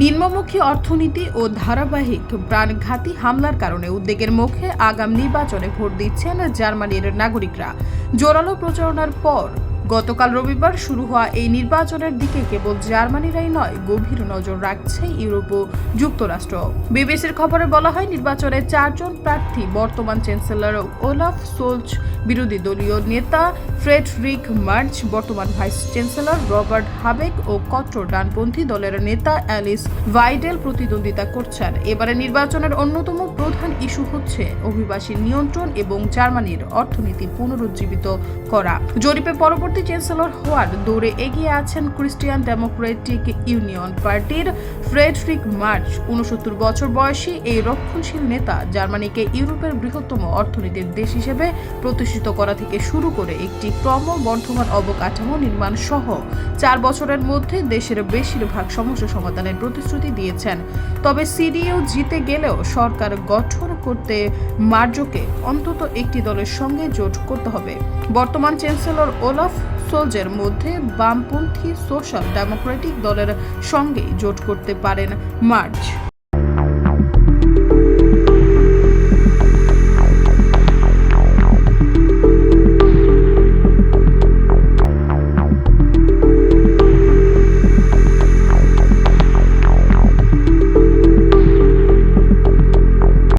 নিম্নমুখী অর্থনীতি ও ধারাবাহিক প্রাণঘাতী হামলার কারণে উদ্বেগের মুখে আগাম নির্বাচনে ভোট দিচ্ছেন জার্মানির নাগরিকরা। জোরালো প্রচারণার পর গতকাল রবিবার শুরু হওয়া এই নির্বাচনের দিকে কেবল জার্মানিরাই নয়, গভীর নজর রাখছে ইউরোপ ও যুক্তরাষ্ট্র। বিবিসির খবরে বলা হয়, নির্বাচনে চারজন প্রার্থী বর্তমান চ্যান্সেলর ওলাফ সোলচ, বিরোধী দলীয় নেতা ফ্রেডরিক মার্চ, বর্তমান ভাইস চ্যান্সেলর রবার্ট হাবেক ও কট্টর ডানপন্থী দলের নেতা অ্যালিস ভাইডেল প্রতিদ্বন্দ্বিতা করছেন। এবারে নির্বাচনের অন্যতম প্রধান ইস্যু হচ্ছে অভিবাসী নিয়ন্ত্রণ এবং জার্মানির অর্থনীতি পুনরুজ্জীবিত করা। জরিপে পরবর্তী চ্যান্সেলর হওয়ার দৌড়ে এগিয়ে আছেন ক্রিস্টিয়ান ডেমোক্রেটিক ইউনিয়ন পার্টির ফ্রেডরিক মার্চ উনসত্তর বছর বয়সী এই রক্ষণশীল নেতা জার্মানিকে ইউরোপের বৃহত্তম অর্থনীতির দেশ হিসেবে প্রতিষ্ঠিত করা থেকে শুরু করে একটি ক্রমবর্ধমান অবকাঠামো নির্মাণ সহ চার বছরের মধ্যে দেশের বেশিরভাগ সমস্যা সমাধানের প্রতিশ্রুতি দিয়েছেন। তবে সিডিও জিতে গেলেও সরকার গঠন করতে মার্জোকে অন্তত একটি দলের সঙ্গে জোট করতে হবে। বর্তমান চ্যান্সেলর ওলাফ সোলজের মধ্যে বামপন্থী সোশ্যাল ডেমোক্রেটিক দলের সঙ্গে জোট করতে পারেন মার্চ।